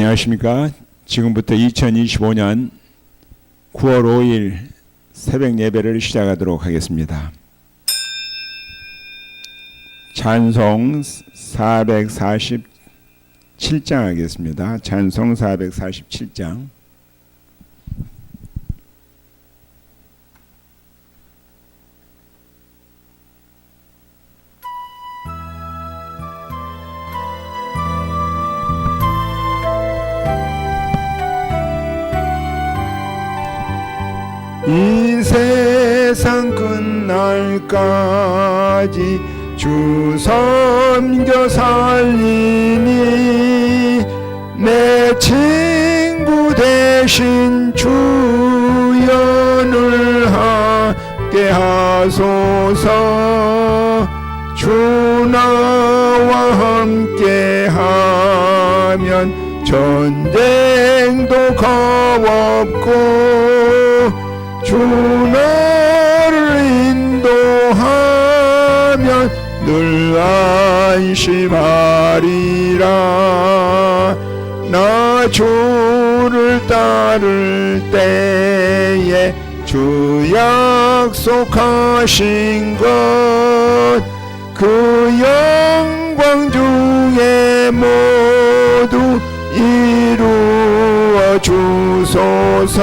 안녕하십니까. 지금부터 2025년 9월 5일 새벽 예배를 시작하도록 하겠습니다. 찬송 447장 하겠습니다. 찬송 447장. 날까지 주 섬겨 살리니 내 친구 대신 주연을 하게 하소서. 주 나와 함께 하면 전쟁도 겁없고 하면 늘 안심하리라. 나 주를 따를 때에 주 약속하신 것 그 영광 중에 모두 이루어 주소서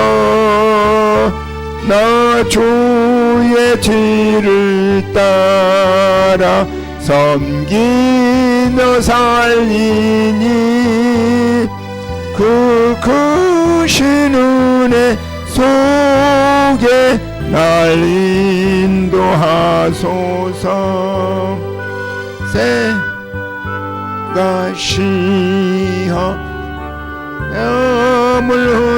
나 주의 뒤를 따라 섬기며 살리니 그 크신 은혜 속에 날 인도하소서. 새가 시어 뺨을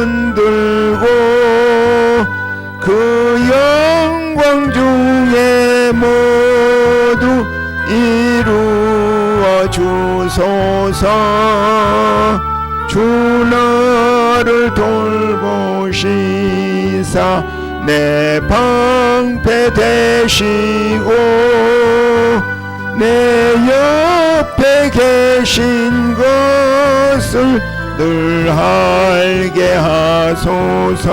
주소서 주 나를 돌보시사 내 방패 되시고 내 옆에 계신 것을 늘 알게 하소서.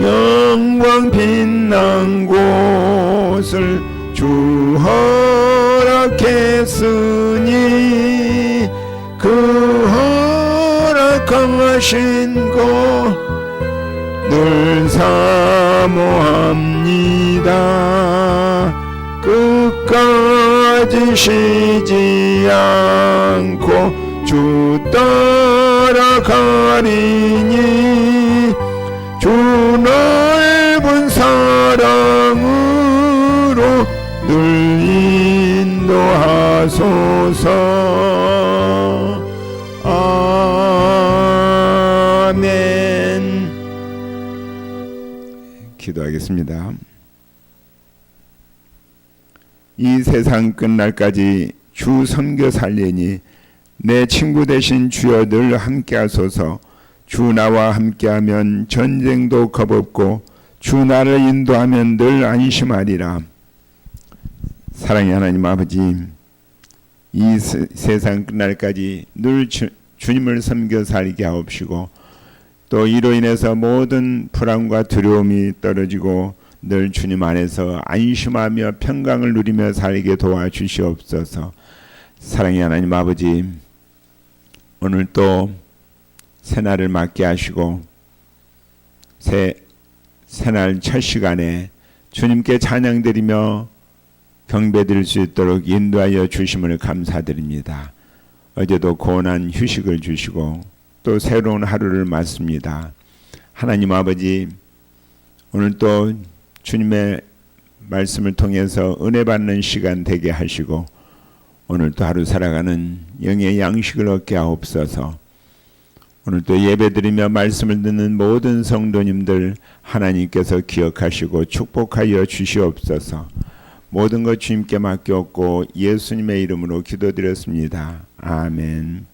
영광 빛난 곳을 신 곳늘 사모합니다. 끝까지 쉬지 않고 주 따라가리니 주 넓은 사랑으로 늘 인도하소서 기도하겠습니다. 이 세상 끝날까지 주 섬겨 살리니 내 친구 대신 주여 늘 함께 하소서 주 나와 함께하면 전쟁도 겁없고 주 나를 인도하면 늘 안심하리라 사랑의 하나님 아버지 이 세, 세상 끝날까지 늘 주, 주님을 섬겨 살게 하옵시고 또 이로 인해서 모든 불안과 두려움이 떨어지고 늘 주님 안에서 안심하며 평강을 누리며 살게 도와주시옵소서. 사랑의 하나님 아버지, 오늘 또 새날을 맞게 하시고 새 새날 첫 시간에 주님께 찬양드리며 경배드릴 수 있도록 인도하여 주심을 감사드립니다. 어제도 고난 휴식을 주시고 또 새로운 하루를 맞습니다. 하나님 아버지, 오늘 또 주님의 말씀을 통해서 은혜 받는 시간 되게 하시고 오늘 또 하루 살아가는 영의 양식을 얻게 하옵소서. 오늘 또 예배드리며 말씀을 듣는 모든 성도님들 하나님께서 기억하시고 축복하여 주시옵소서. 모든 것 주님께 맡겼고 예수님의 이름으로 기도드렸습니다. 아멘.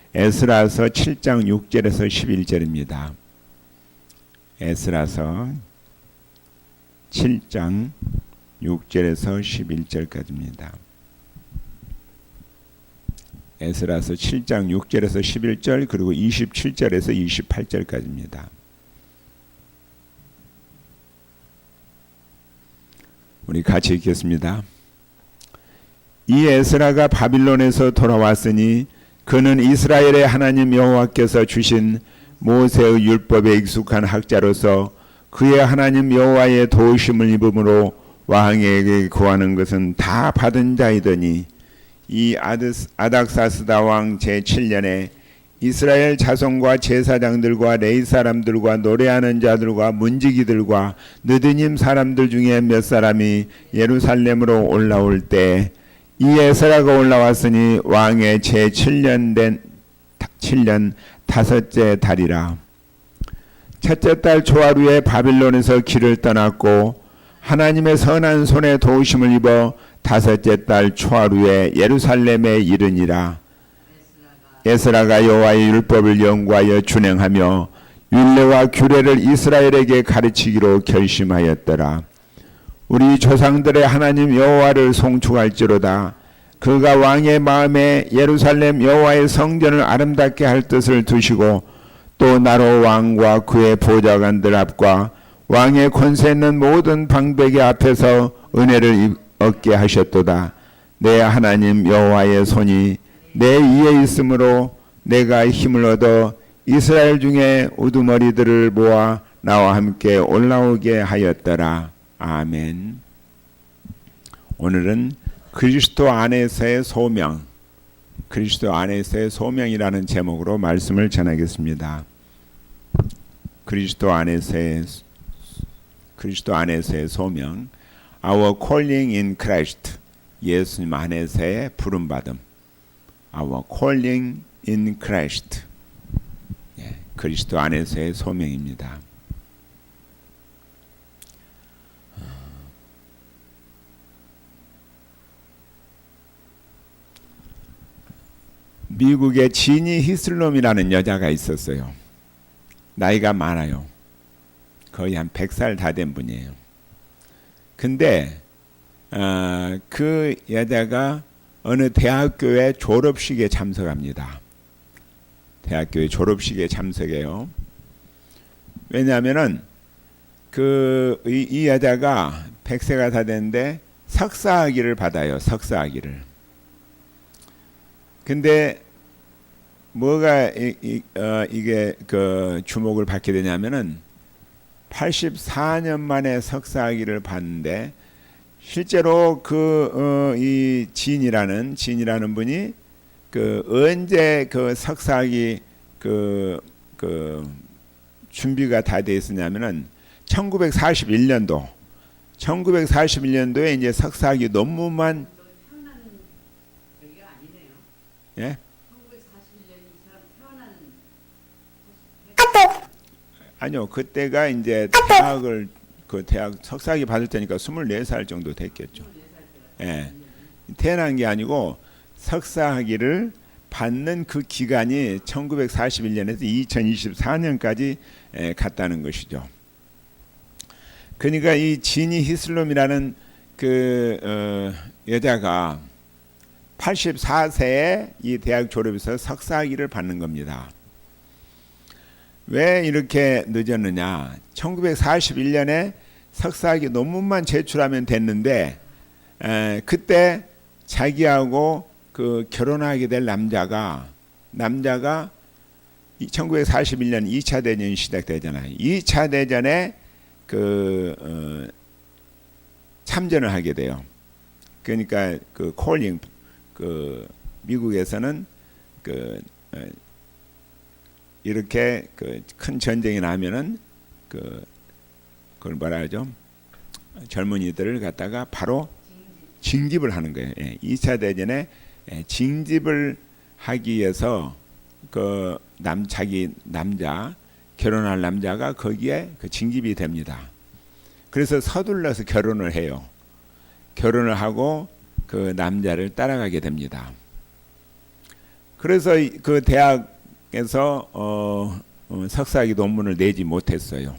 에스라서 7장 6절에서 11절입니다. 에스라서 7장 6절에서 11절까지입니다. 에스라서 7장 6절에서 11절 그리고 27절에서 28절까지입니다. 우리 같이 읽겠습니다. 이 에스라가 바빌론에서 돌아왔으니 그는 이스라엘의 하나님 여호와께서 주신 모세의 율법에 익숙한 학자로서 그의 하나님 여호와의 도우심을 입음으로 왕에게 구하는 것은 다 받은 자이더니 이 아드스, 아닥사스다 왕 제7년에 이스라엘 자손과 제사장들과 레이 사람들과 노래하는 자들과 문지기들과 느드님 사람들 중에 몇 사람이 예루살렘으로 올라올 때 이 에스라가 올라왔으니 왕의 제 7년 된 7년 다섯째 달이라 첫째 달 초하루에 바빌론에서 길을 떠났고 하나님의 선한 손에 도우심을 입어 다섯째 달 초하루에 예루살렘에 이르니라 에스라가 여호와의 율법을 연구하여 준행하며 율례와 규례를 이스라엘에게 가르치기로 결심하였더라. 우리 조상들의 하나님 여호와를 송축할지로다. 그가 왕의 마음에 예루살렘 여호와의 성전을 아름답게 할 뜻을 두시고 또 나로 왕과 그의 보좌관들 앞과 왕의 권세 있는 모든 방백의 앞에서 은혜를 얻게 하셨도다. 내 하나님 여호와의 손이 내 위에 있으므로 내가 힘을 얻어 이스라엘 중에 우두머리들을 모아 나와 함께 올라오게 하였더라. 아멘. 오늘은 그리스도 안에서의 소명, 그리스도 안에서의 소명이라는 제목으로 말씀을 전하겠습니다. 그리스도 안에서의 그리스도 안에서의 소명, Our calling in Christ, 예수님 안에서의 부름 받음. Our calling in Christ, 예, 그리스도 안에서의 소명입니다. 미국에 지니 히슬롬이라는 여자가 있었어요. 나이가 많아요. 거의 한 100살 다 된 분이에요. 근데 어, 그 여자가 어느 대학교의 졸업식에 참석합니다. 대학교의 졸업식에 참석해요. 왜냐하면은 그이 이 여자가 100세가 다 됐는데 석사학위를 받아요. 석사학위를. 근데 뭐가 이, 이, 어, 이게 그 주목을 받게 되냐면은 84년 만에 석사학위를 받는데 실제로 그이 어, 진이라는 진이라는 분이 그 언제 그 석사학위 그, 그 준비가 다 돼 있었냐면은 1941년도 1941년도에 이제 석사학위 논문만 예? 아니요. 그때가 이제 대학을 그 대학 석사학위 받을 때니까 24살 정도 됐겠죠. 예. 태어난 게 아니고 석사학위를 받는 그 기간이 1941년에서 2024년까지 예, 갔다는 것이죠. 그러니까 이 지니 히슬롬이라는 그 어, 여자가 84세에 이 대학 졸업해서 석사학위를 받는 겁니다. 왜 이렇게 늦었느냐? 1941년에 석사학위 논문만 제출하면 됐는데 에, 그때 자기하고 그 결혼하게 될 남자가 남자가 1941년 2차 대전이 시작되잖아요. 2차 대전에 그 어, 참전을 하게 돼요. 그러니까 그 콜링 그 미국에서는 그 어, 이렇게 그 큰 전쟁이 나면은 그 그걸 뭐라 하죠? 젊은이들을 갖다가 바로 징집을 하는 거예요. 예, 2차 대전에 예, 징집을 하기 위해서 그 남 자기 남자 결혼할 남자가 거기에 그 징집이 됩니다. 그래서 서둘러서 결혼을 해요. 결혼을 하고 그 남자를 따라가게 됩니다. 그래서 이- 그 대학에서 어, 어, 석사학위 논문을 내지 못했어요.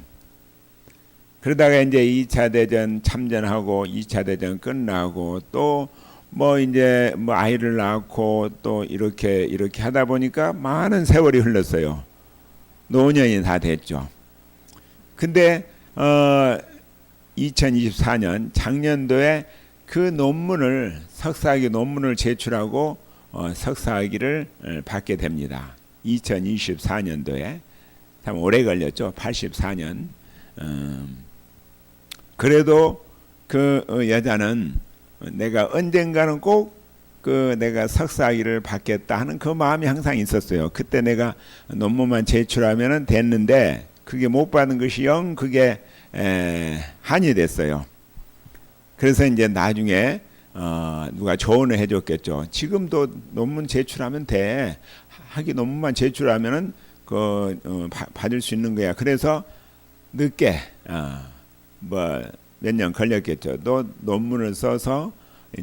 그러다가 이제 2차 대전 참전하고 2차 대전 끝나고 또 뭐 이제 뭐 아이를 낳고 또 이렇게 이렇게 하다 보니까 많은 세월이 흘렀어요. 노년이 다 됐죠. 근데 어 2024년 작년도에 그 논문을 석사학위 논문을 제출하고 어, 석사학위를 어, 받게 됩니다. 2024년도에 참 오래 걸렸죠. 84년. 음, 그래도 그 어, 여자는 내가 언젠가는 꼭 그 내가 석사학위를 받겠다 하는 그 마음이 항상 있었어요. 그때 내가 논문만 제출하면은 됐는데 그게 못 받은 것이 영 그게 에, 한이 됐어요. 그래서 이제 나중에 어, 누가 조언을 해줬겠죠. 지금도 논문 제출하면 돼. 학위 논문만 제출하면은 그 어, 바- 받을 수 있는 거야. 그래서 늦게 어, 뭐몇 년 걸렸겠죠. 또 논문을 써서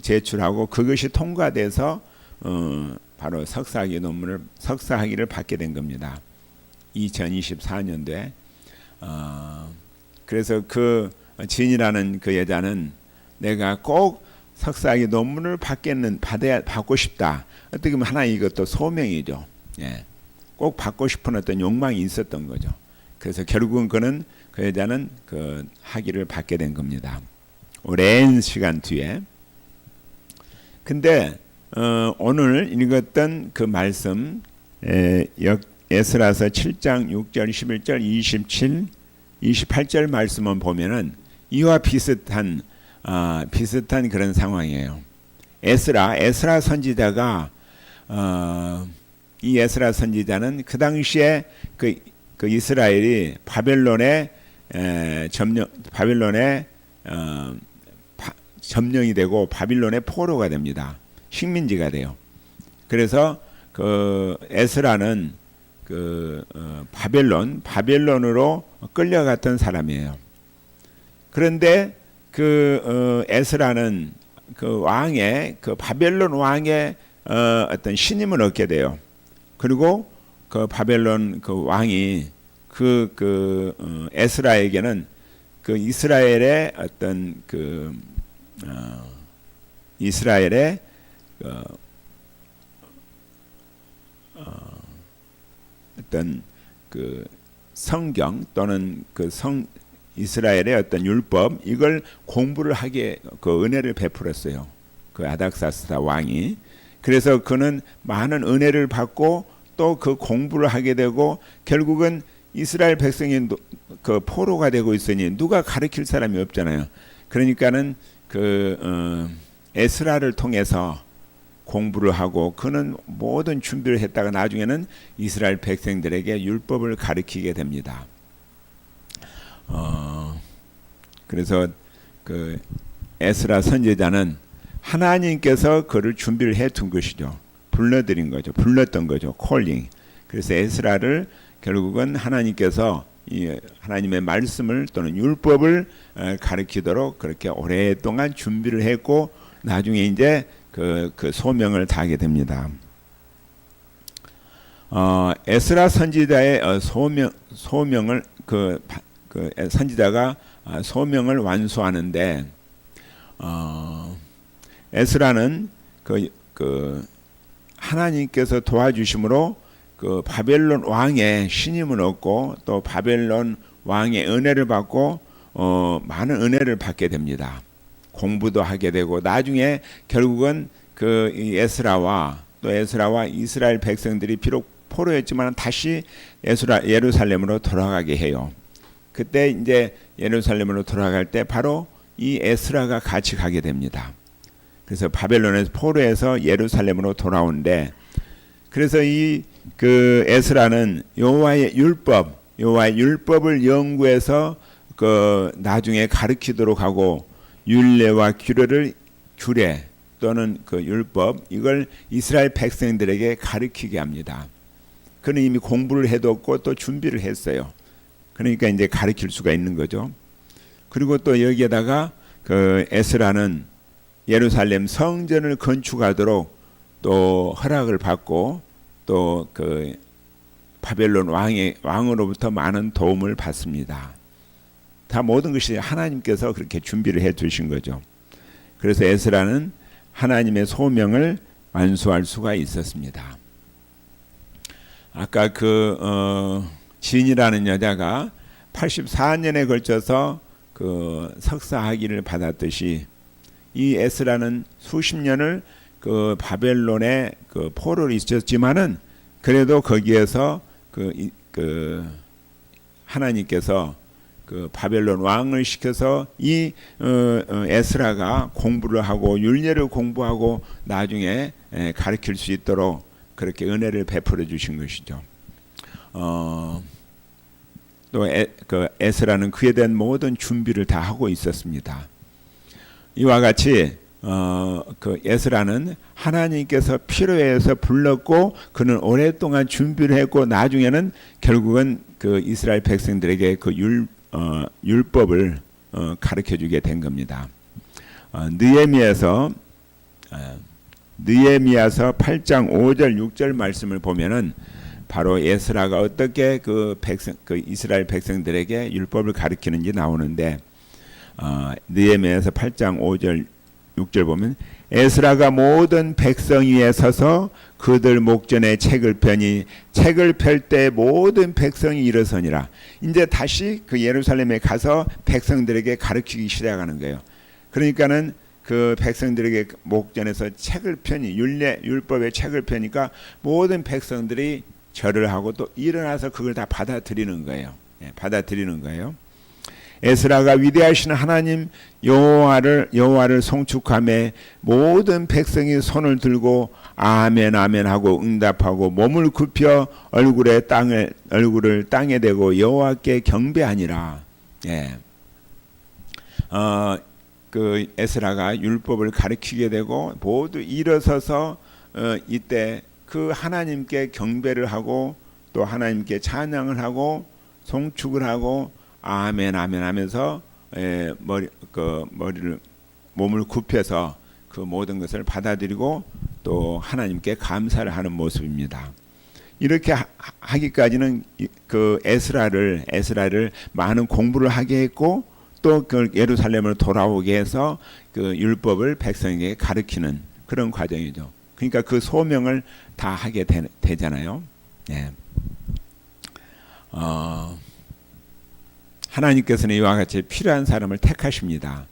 제출하고 그것이 통과돼서 어, 바로 석사학위 논문을 석사학위를 받게 된 겁니다. 2024년도에 어, 그래서 그 진이라는 그 여자는 내가 꼭 석사학위 논문을 받겠는 받아야 받고 싶다. 어떻게 보면 하나 이것도 소명이죠. 예. 꼭 받고 싶은 어떤 욕망이 있었던 거죠. 그래서 결국은 그는 그 여자는 그 학위를 받게 된 겁니다. 오랜 시간 뒤에. 근데 어, 오늘 읽었던 그 말씀 에, 역, 에스라서 7장 6절 11절 27 28절 말씀을 보면은 이와 비슷한 아, 비슷한 그런 상황이에요. 에스라 에스라 선지자가 어, 이 에스라 선지자는 그 당시에 그, 그 이스라엘이 바벨론에 에, 점령 바벨론에 어, 바, 점령이 되고 바빌론의 포로가 됩니다. 식민지가 돼요. 그래서 그 에스라는 그 어, 바벨론 바벨론으로 끌려갔던 사람이에요. 그런데 그 어, 에스라는 그 왕의 그 바벨론 왕의 어, 어떤 신임을 얻게 돼요. 그리고 그 바벨론 그 왕이 그, 그 어, 에스라에게는 그 이스라엘의 어떤 그 어, 이스라엘의 어, 어, 어떤 그 성경 또는 그 성 이스라엘의 어떤 율법 이걸 공부를 하게 그 은혜를 베풀었어요. 그 아닥사스다 왕이 그래서 그는 많은 은혜를 받고 또 그 공부를 하게 되고 결국은 이스라엘 백성이 노- 그 포로가 되고 있으니 누가 가르칠 사람이 없잖아요. 그러니까는 그 어, 에스라를 통해서 공부를 하고 그는 모든 준비를 했다가 나중에는 이스라엘 백성들에게 율법을 가르치게 됩니다. 어, 그래서 그 에스라 선지자는 하나님께서 그를 준비를 해 둔 것이죠. 불러들인 거죠. 불렀던 거죠. 콜링. 그래서 에스라를 결국은 하나님께서 이 하나님의 말씀을 또는 율법을 어, 가르치도록 그렇게 오랫동안 준비를 했고 나중에 이제 그, 그 소명을 다하게 됩니다. 어, 에스라 선지자의 어, 소명 소명을 그, 바- 그 에- 선지자가 아, 소명을 완수하는데 어, 에스라는 그, 그 하나님께서 도와주심으로 그 바벨론 왕의 신임을 얻고 또 바벨론 왕의 은혜를 받고 어, 많은 은혜를 받게 됩니다. 공부도 하게 되고 나중에 결국은 그이 에스라와 또 에스라와 이스라엘 백성들이 비록 포로였지만 다시 예수라, 예루살렘으로 돌아가게 해요. 그때 이제 예루살렘으로 돌아갈 때 바로 이 에스라가 같이 가게 됩니다. 그래서 바벨론에서 포로에서 예루살렘으로 돌아오는데 그래서 이 그 에스라는 여호와의 율법, 여호와의 율법을 연구해서 그 나중에 가르치도록 하고 율례와 규례를 규례 또는 그 율법 이걸 이스라엘 백성들에게 가르치게 합니다. 그는 이미 공부를 해뒀고 또 준비를 했어요. 그러니까 이제 가르칠 수가 있는 거죠. 그리고 또 여기에다가 그 에스라는 예루살렘 성전을 건축하도록 또 허락을 받고 또 그 바벨론 왕의 왕으로부터 많은 도움을 받습니다. 다 모든 것이 하나님께서 그렇게 준비를 해 두신 거죠. 그래서 에스라는 하나님의 소명을 완수할 수가 있었습니다. 아까 그 어, 진이라는 여자가 84년에 걸쳐서 그 석사 학위를 받았듯이 이 에스라는 수십 년을 그 바벨론에 그 포로를 있었지만은 그래도 거기에서 그, 이, 그 하나님께서 그 바벨론 왕을 시켜서 이 어, 어, 에스라가 공부를 하고 율례를 공부하고 나중에 에, 가르칠 수 있도록 그렇게 은혜를 베풀어 주신 것이죠. 어, 또 에, 그 에스라는 그에 대한 모든 준비를 다 하고 있었습니다. 이와 같이 어, 그 에스라는 하나님께서 필요해서 불렀고 그는 오랫동안 준비를 했고 나중에는 결국은 그 이스라엘 백성들에게 그 율, 어, 율법을 어, 가르쳐 주게 된 겁니다. 어, 느헤미야서 어, 느헤미야서 8장 5절 6절 말씀을 보면은 바로 에스라가 어떻게 그 백성 그 이스라엘 백성들에게 율법을 가르치는지 나오는데 어, 느헤미야서 8장 5절 6절 보면 에스라가 모든 백성 위에 서서 그들 목전에 책을 펴니 책을 펼 때 모든 백성이 일어서니라. 이제 다시 그 예루살렘에 가서 백성들에게 가르치기 시작하는 거예요. 그러니까는 그 백성들에게 목전에서 책을 펴니 율례 율법의 책을 펴니까 모든 백성들이 절을 하고 또 일어나서 그걸 다 받아들이는 거예요. 예, 받아들이는 거예요. 에스라가 위대하신 하나님 여호와를 여호와를 송축함에 모든 백성이 손을 들고 아멘 아멘 하고 응답하고 몸을 굽혀 얼굴에 땅을 얼굴을 땅에 대고 여호와께 경배하니라. 예. 어, 그 에스라가 율법을 가르치게 되고 모두 일어서서 어, 이때 그 하나님께 경배를 하고 또 하나님께 찬양을 하고 송축을 하고 아멘 아멘 하면서 에, 머리 그 머리를 몸을 굽혀서 그 모든 것을 받아들이고 또 하나님께 감사를 하는 모습입니다. 이렇게 하, 하기까지는 그 에스라를 에스라를 많은 공부를 하게 했고 또 그 예루살렘을 돌아오게 해서 그 율법을 백성에게 가르치는 그런 과정이죠. 그러니까 그 소명을 다 하게 되, 잖아요 예. 어, 하나님께서는 이와 같이 필요한 사람을 택하십니다.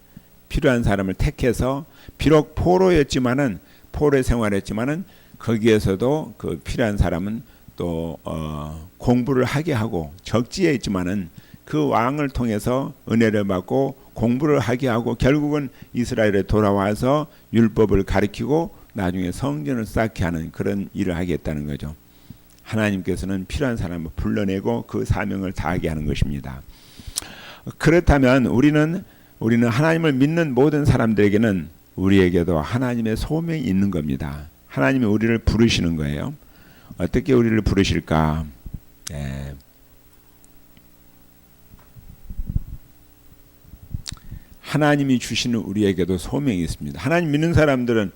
필요한 사람을 택해서 비록 포로였지만은 포로의 생활했지만은 거기에서도 그 필요한 사람은 또 어, 공부를 하게 하고 적지에 있지만은 그 왕을 통해서 은혜를 받고 공부를 하게 하고 결국은 이스라엘에 돌아와서 율법을 가르치고 나중에 성전을 쌓게 하는 그런 일을 하겠다는 거죠. 하나님께서는 필요한 사람을 불러내고 그 사명을 다하게 하는 것입니다. 그렇다면 우리는 우리는 하나님을 믿는 모든 사람들에게는 우리에게도 하나님의 소명이 있는 겁니다. 하나님이 우리를 부르시는 거예요. 어떻게 우리를 부르실까? 예. 하나님이 주시는 우리에게도 소명이 있습니다. 하나님 믿는 사람들은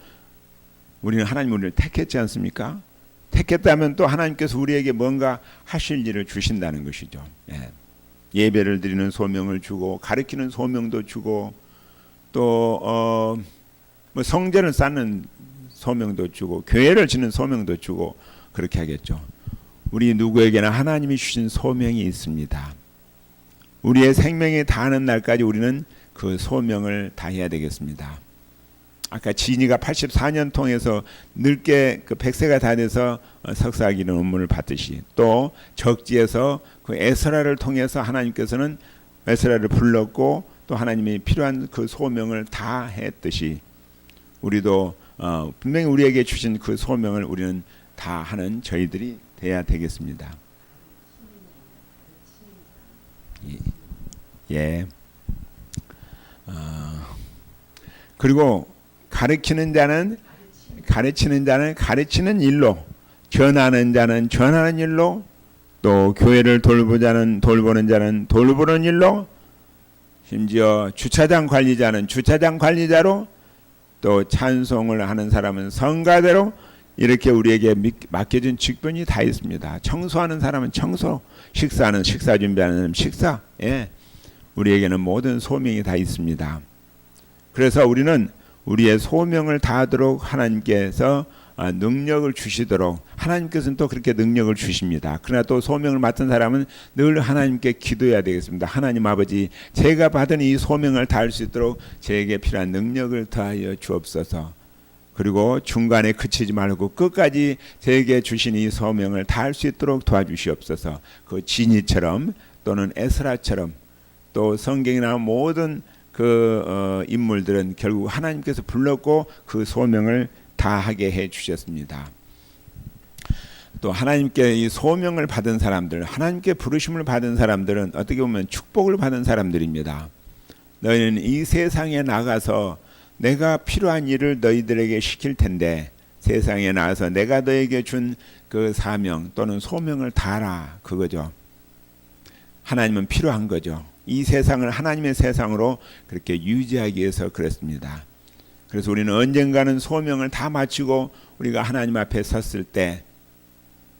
우리는 하나님 우리를 택했지 않습니까? 택했다면 또 하나님께서 우리에게 뭔가 하실 일을 주신다는 것이죠. 예. 예배를 드리는 소명을 주고 가르치는 소명도 주고 또 어, 뭐 성전을 쌓는 소명도 주고 교회를 지는 소명도 주고 그렇게 하겠죠. 우리 누구에게나 하나님이 주신 소명이 있습니다. 우리의 생명이 다하는 날까지 우리는 그 소명을 다해야 되겠습니다. 아까 진이가 84년 통해서 늙게 그 100세가 다 돼서 어, 석사학위 논문을 받듯이 또 적지에서 그 에스라를 통해서 하나님께서는 에스라를 불렀고 또 하나님이 필요한 그 소명을 다 했듯이 우리도 어, 분명히 우리에게 주신 그 소명을 우리는 다 하는 저희들이 돼야 되겠습니다. 예. 예. 어, 그리고 가르치는 자는 가르치는 자는 가르치는 일로 전하는 자는 전하는 일로 또 교회를 돌보자는 돌보는 자는 돌보는 일로 심지어 주차장 관리자는 주차장 관리자로 또 찬송을 하는 사람은 성가대로 이렇게 우리에게 믿- 맡겨진 직분이 다 있습니다. 청소하는 사람은 청소, 식사하는 식사 준비하는 사람은 식사. 예. 우리에게는 모든 소명이 다 있습니다. 그래서 우리는 우리의 소명을 다하도록 하나님께서 아, 능력을 주시도록 하나님께서는 또 그렇게 능력을 주십니다. 그러나 또 소명을 맡은 사람은 늘 하나님께 기도해야 되겠습니다. 하나님 아버지, 제가 받은 이 소명을 다할 수 있도록 제게 필요한 능력을 더하여 주옵소서. 그리고 중간에 그치지 말고 끝까지 제게 주신 이 소명을 다할 수 있도록 도와주시옵소서. 그 진이처럼 또는 에스라처럼 또 성경에 나온 모든 그 어, 인물들은 결국 하나님께서 불렀고 그 소명을 다하게 해 주셨습니다. 또 하나님께 이 소명을 받은 사람들, 하나님께 부르심을 받은 사람들은 어떻게 보면 축복을 받은 사람들입니다. 너희는 이 세상에 나가서 내가 필요한 일을 너희들에게 시킬 텐데 세상에 나와서 내가 너에게 준 그 사명 또는 소명을 다하라 그거죠. 하나님은 필요한 거죠. 이 세상을 하나님의 세상으로 그렇게 유지하기 위해서 그렇습니다. 그래서 우리는 언젠가는 소명을 다 마치고 우리가 하나님 앞에 섰을 때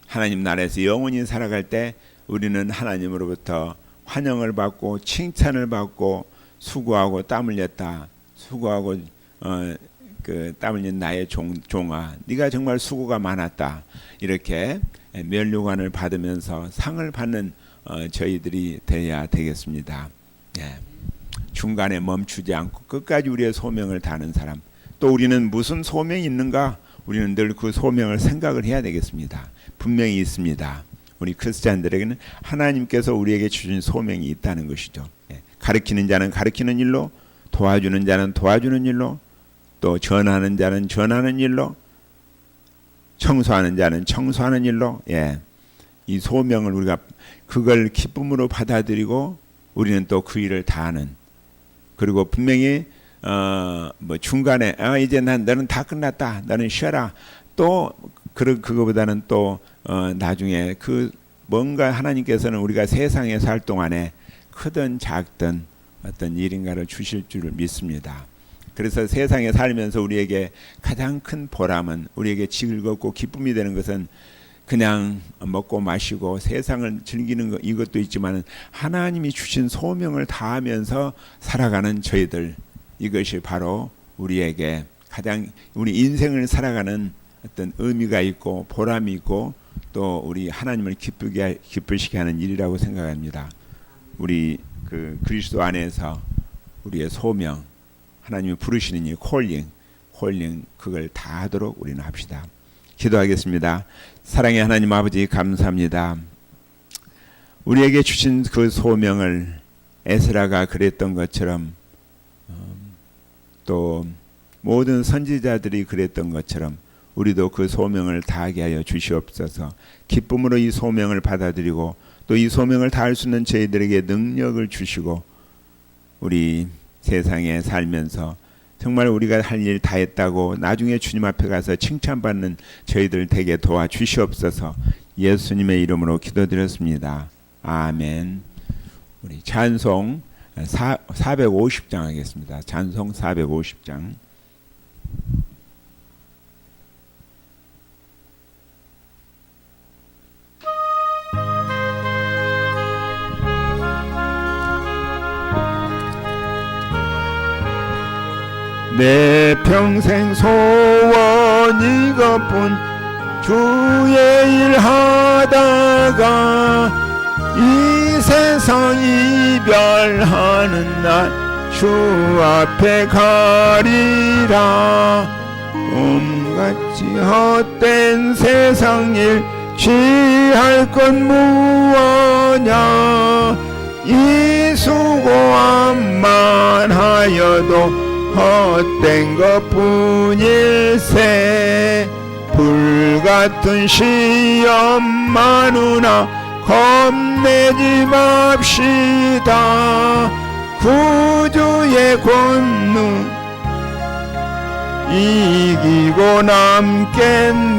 하나님 나라에서 영원히 살아갈 때 우리는 하나님으로부터 환영을 받고 칭찬을 받고 수고하고 땀 흘렸다. 수고하고 어, 그땀 흘린 나의 종, 종아 네가 정말 수고가 많았다. 이렇게 면류관을 받으면서 상을 받는 어, 저희들이 돼야 되겠습니다. 예. 중간에 멈추지 않고 끝까지 우리의 소명을 다하는 사람. 또 우리는 무슨 소명이 있는가? 우리는 늘 그 소명을 생각을 해야 되겠습니다. 분명히 있습니다. 우리 크리스찬들에게는 하나님께서 우리에게 주신 소명이 있다는 것이죠. 예. 가르치는 자는 가르치는 일로, 도와주는 자는 도와주는 일로, 또 전하는 자는 전하는 일로, 청소하는 자는 청소하는 일로, 예. 이 소명을 우리가 그걸 기쁨으로 받아들이고 우리는 또 그 일을 다하는. 그리고 분명히 어 뭐 중간에 아 이제 난 너는 다 끝났다. 너는 쉬어라. 또그 그거보다는 또 어, 나중에 그 뭔가 하나님께서는 우리가 세상에 살 동안에 크든 작든 어떤 일인가를 주실 줄을 믿습니다. 그래서 세상에 살면서 우리에게 가장 큰 보람은 우리에게 즐겁고 기쁨이 되는 것은 그냥 먹고 마시고 세상을 즐기는 것 이것도 있지만 하나님이 주신 소명을 다하면서 살아가는 저희들 이것이 바로 우리에게 가장 우리 인생을 살아가는 어떤 의미가 있고 보람이 있고 또 우리 하나님을 기쁘게 기쁘시게 하는 일이라고 생각합니다. 우리 그 그리스도 안에서 우리의 소명 하나님이 부르시는 이 콜링 콜링 그걸 다 하도록 우리는 합시다. 기도하겠습니다. 사랑의 하나님 아버지 감사합니다. 우리에게 주신 그 소명을 에스라가 그랬던 것처럼 음, 또 모든 선지자들이 그랬던 것처럼 우리도 그 소명을 다하게 하여 주시옵소서. 기쁨으로 이 소명을 받아들이고 또 이 소명을 다할 수 있는 저희들에게 능력을 주시고 우리 세상에 살면서 정말 우리가 할 일 다 했다고 나중에 주님 앞에 가서 칭찬받는 저희들 되게 도와 주시옵소서. 예수님의 이름으로 기도드렸습니다. 아멘. 우리 찬송 4, 450장 하겠습니다. 찬송 450장. 내 평생 소원 이것뿐 주의 일 하다가 이 세상 이별하는 날 주 앞에 가리라. 음같이 헛된 세상 일 취할 건 무엇냐. 이 수고함만 하여도 헛된 것뿐일세. 불같은 시험 많으나 겁내지 맙시다. 구주의 권능 이기고 남겠네.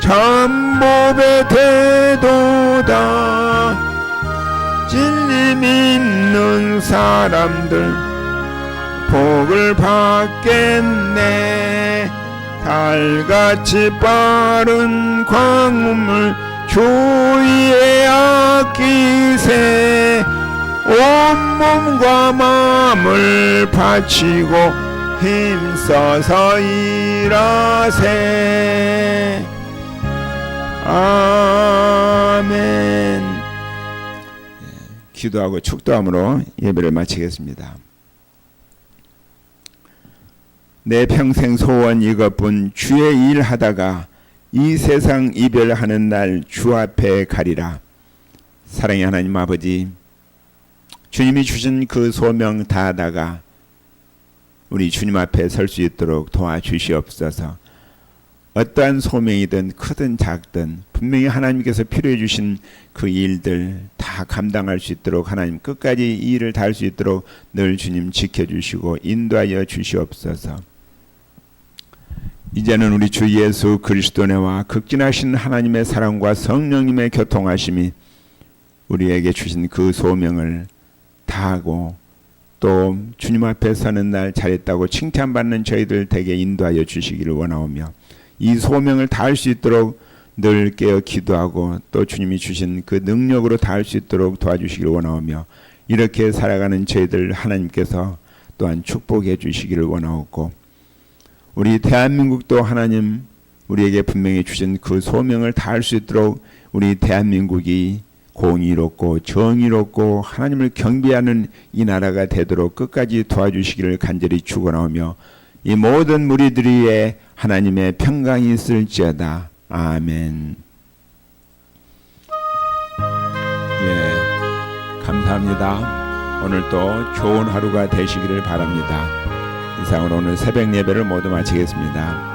참법의 태도다 진리 믿는 사람들 복을 받겠네. 달같이 빠른 광물 주위에 아끼세. 온몸과 마음을 바치고 힘써서 일하세. 아멘. 예, 기도하고 축도함으로 예배를 마치겠습니다. 내 평생 소원 이것뿐 주의 일 하다가 이 세상 이별하는 날 주 앞에 가리라. 사랑의 하나님 아버지, 주님이 주신 그 소명 다하다가 우리 주님 앞에 설 수 있도록 도와주시옵소서. 어떠한 소명이든 크든 작든 분명히 하나님께서 필요해 주신 그 일들 다 감당할 수 있도록 하나님 끝까지 이 일을 다할 수 있도록 늘 주님 지켜주시고 인도하여 주시옵소서. 이제는 우리 주 예수 그리스도네와 극진하신 하나님의 사랑과 성령님의 교통하심이 우리에게 주신 그 소명을 다하고 또 주님 앞에 서는 날 잘했다고 칭찬받는 저희들 되게 인도하여 주시기를 원하오며 이 소명을 다할 수 있도록 늘 깨어 기도하고 또 주님이 주신 그 능력으로 다할 수 있도록 도와주시기를 원하오며 이렇게 살아가는 저희들 하나님께서 또한 축복해 주시기를 원하옵고 우리 대한민국도 하나님 우리에게 분명히 주신 그 소명을 다할 수 있도록 우리 대한민국이 공의롭고 정의롭고 하나님을 경배하는 이 나라가 되도록 끝까지 도와주시기를 간절히 축원하오며 이 모든 무리들이에 하나님의 평강이 있을지어다. 아멘. 예, 감사합니다. 오늘도 좋은 하루가 되시기를 바랍니다. 이상으로 오늘 새벽 예배를 모두 마치겠습니다.